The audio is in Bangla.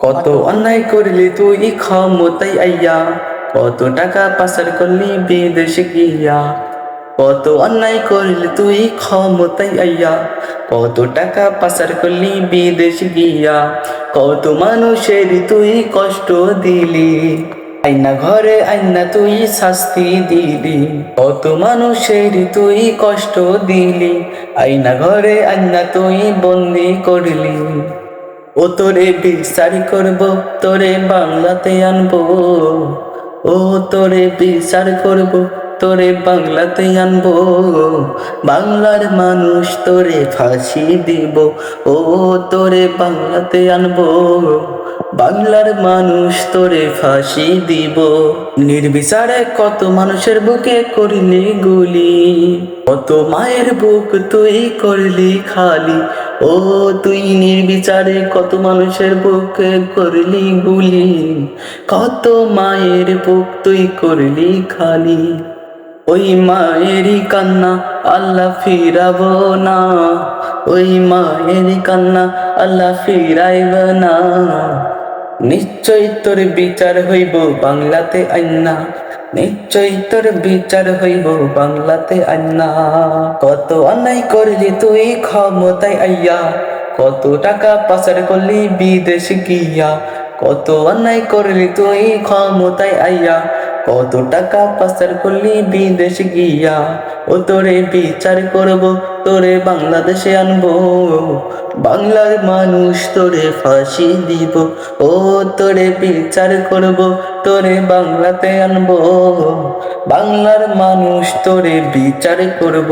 কত অন্যায় করলি তুই ক্ষমতাই আইয়া? কত টাকা পাচার করলি বিদেশে গিয়া? কত অন্যায় করলি তুই ক্ষমতাই আইয়া? কত টাকা পাচার করলি বিদেশে গিয়া? কত মানুষের তুই কষ্ট দিলি? আইনা ঘরে আইনা তুই শাস্তি দিলি। কত মানুষের তুই কষ্ট দিলি? আইনা ঘরে আইনা তুই বন্দি করলি। ও তোরে বিচার করব, তোরে বাংলাতে আনব। ও তোরে বিচার করব, তোরে বাংলাতে আনব। বাংলার মানুষ তোরে ফাঁসি দিব, ও তোরে বাংলাতে আনব। বাংলার মানুষ তোরে ফাঁসি দিব। নির্বিচারে কত মানুষের বুকে করলি গুলি, কত মায়ের বুক তুই করলি খালি। ও তুই নির্বিচারে কত মানুষের বুকে করলি গুলি কত মায়ের বুক তুই করলি খালি? ওই মায়েরই কান্না আল্লাহ ফিরাব না। ওই মায়েরই কান্না আল্লাহ ফিরাইব না। নিশ্চয় তোর বিচার হইব বাংলাতে আইনা নিশ্চয় তোর বিচার হইব বাংলাতে আইনা। কত অন্যায় করলি তুই ক্ষমতায় আইয়া, কত টাকা পাচার করলি বিদেশ গিয়া। কত অন্যায় করলি তুই ক্ষমতায় আইয়া, কত টাকা পাচার করলি বিদেশ গিয়া। ও তোরে বিচার করব তোরে বাংলাদেশে আনব। বাংলার মানুষ তোরে ফাঁসি দিব। ও তোরে বিচার করব, তোরে বাংলাতে আনব। বাংলার মানুষ তোরে বিচার করব।